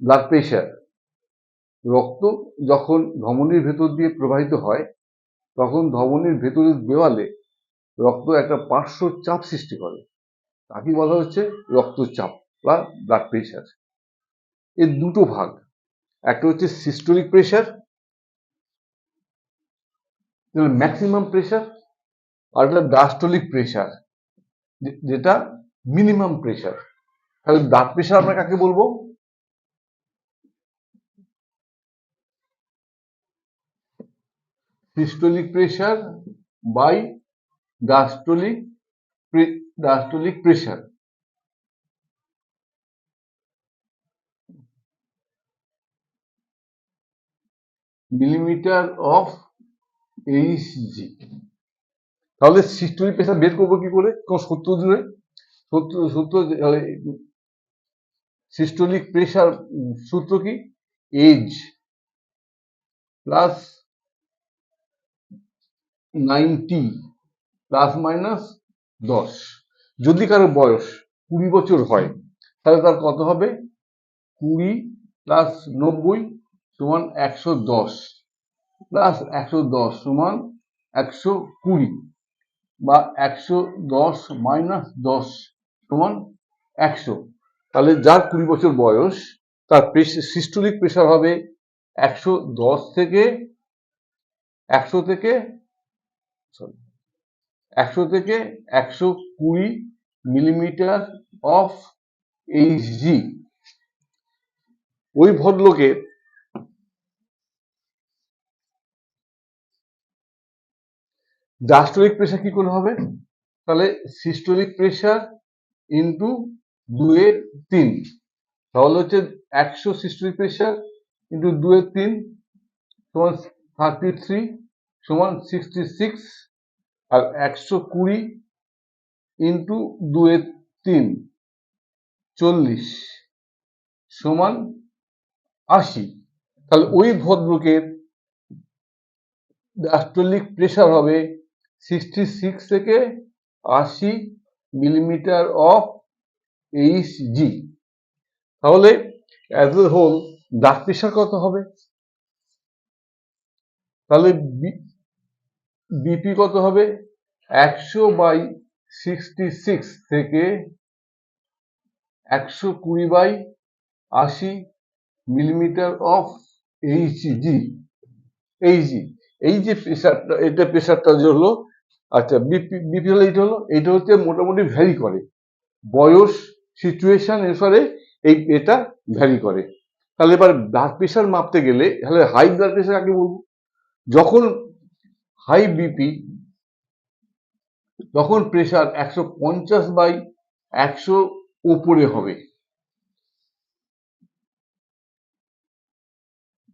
Blood pressure রক্ত যখন ধমনির ভেতর দিয়ে প্রবাহিত হয়, তখন ধমনির ভেতরের দেওয়ালে রক্ত একটা পার্শ্ব চাপ সৃষ্টি করে। তাকে বলা হচ্ছে রক্তচাপ বা ব্লাড প্রেশার এর দুটো ভাগ, একটা হচ্ছে সিস্টোলিক প্রেশার ম্যাক্সিমাম প্রেশার আর একটা ডাস্টোলিক প্রেশার যেটা মিনিমাম প্রেশার তাহলে ব্লাড প্রেশার আমরা কাকে বলব? Systolic pressure by diastolic diastolic pressure millimetre of H G তাহলে সিস্টোলিক প্রেশার বের করব কি করে? কোন সূত্র জুড়ে সূত্র সূত্র সিস্টোলিক প্রেশার সূত্র কি? Age plus ninety plus minus দশ। যদি কারও বয়স কুড়ি বছর হয়, তাহলে তার কত হবে? কুড়ি প্লাস নব্বই সমান একশো দশ প্লাস একশো দশ সমান একশো কুড়ি বা একশো দশ মাইনাস দশ সমান একশো। তাহলে যার কুড়ি বছর বয়স, তার সিস্টোলিক প্রেশার হবে একশো দশ থেকে, একশো থেকে সরি একশো থেকে একশো কুড়ি মিলিমিটার অফ এইচজি ওই ভদ্রলোকের ডাস্টোলিক প্রেশার কি করে হবে? তাহলে সিস্টোলিক প্রেশার ইন্টু দুয়ের তিন। তাহলে হচ্ছে একশো সিস্টোলিক প্রেশার ইন্টু দুয়ের তিন সমান থার্টি থ্রি সমান সিক্সটি সিক্স আর একশো কুড়ি ইন্টু দুয়ের তিন, চল্লিশ সমান আশি। তাহলে ওই ভদ্রকের ডাস্টোলিক প্রেশার হবে সিক্সটি সিক্স থেকে আশি মিলিমিটার অফ এইচ জি তাহলে as a whole blood pressure কত হবে? তাহলে বিপি কত হবে? একশো বাই সিক্সটি সিক্স থেকে একশো কুড়ি বাই আশি millimetre of H G H G এই যে প্রেশারটা, এটা প্রেশারটা যে হলো আচ্ছা বিপি বিপি হলো এইটা হলো এইটা হচ্ছে মোটামুটি ভ্যারি করে। বয়স সিচুয়েশন এসরে এই, এটা ভ্যারি করে। তাহলে এবার ব্লাড প্রেশার মাপতে গেলে, তাহলে হাই ব্লাড প্রেশার আগে বলব? যখন হাই বিপি তখন প্রেশার একশো পঞ্চাশ বাই একশো উপরে হবে।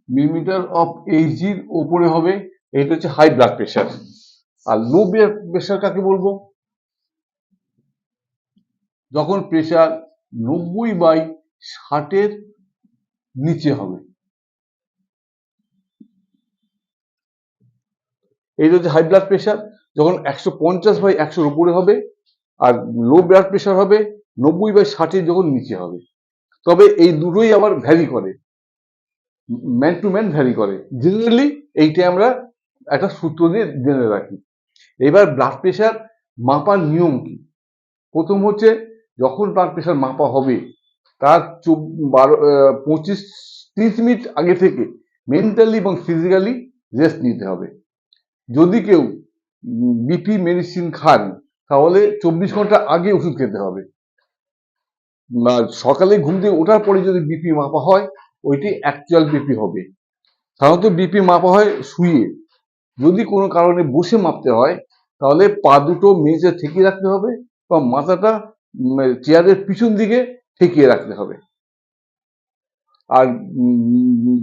মিলিমিটার অফ এইচজির ওপরে হবে, এটা হচ্ছে হাই ব্লাড প্রেশার আর লো প্রেশার কাকে বলব? যখন প্রেশার নব্বই বাই ষাটের নিচে হবে। এইটা হচ্ছে হাই ব্লাড প্রেশার যখন একশো পঞ্চাশ বাই একশোর উপরে হবে আর লো ব্লাড প্রেশার হবে, নব্বই বাই ষাটের যখন নিচে হবে। তবে এই দুটোই আবার ভ্যারি করে। ম্যান টু ম্যান ভ্যারি করে। জেনারেলি এইটা আমরা একটা সূত্র দিয়ে জেনে রাখি। এবার ব্লাড প্রেশার মাপার নিয়ম কি? প্রথম হচ্ছে যখন ব্লাড প্রেশার মাপা হবে, তার বারো পঁচিশ, ত্রিশ মিনিট আগে থেকে মেন্টালি এবং ফিজিক্যালি রেস্ট নিতে হবে। যদি কেউ বিপি মেডিসিন খান, তাহলে চব্বিশ ঘণ্টা আগে ওষুধ খেতে হবে। সকালে ঘুম থেকে ওঠার পরে যদি বিপি মাপা হয়, ওইটি অ্যাকচুয়াল বিপি হবে। সাধারণত বিপি মাপা হয় শুয়ে। যদি কোনো কারণে বসে মাপতে হয়, তাহলে পা দুটো মেঝে ঠেকিয়ে রাখতে হবে বা মাথাটা চেয়ারের পিছন দিকে ঠেকিয়ে রাখতে হবে। আর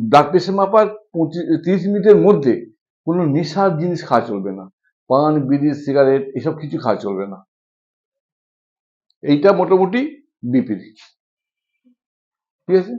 ব্লাড প্রেশার মাপার পঁচিশ, তিরিশ মিনিটের মধ্যে কোনো নেশার জিনিস খাওয়া চলবে না। পান, বিড়ি, সিগারেট এসব কিছু খাওয়া চলবে না। এইটা মোটামুটি বিপি ঠিক আছে?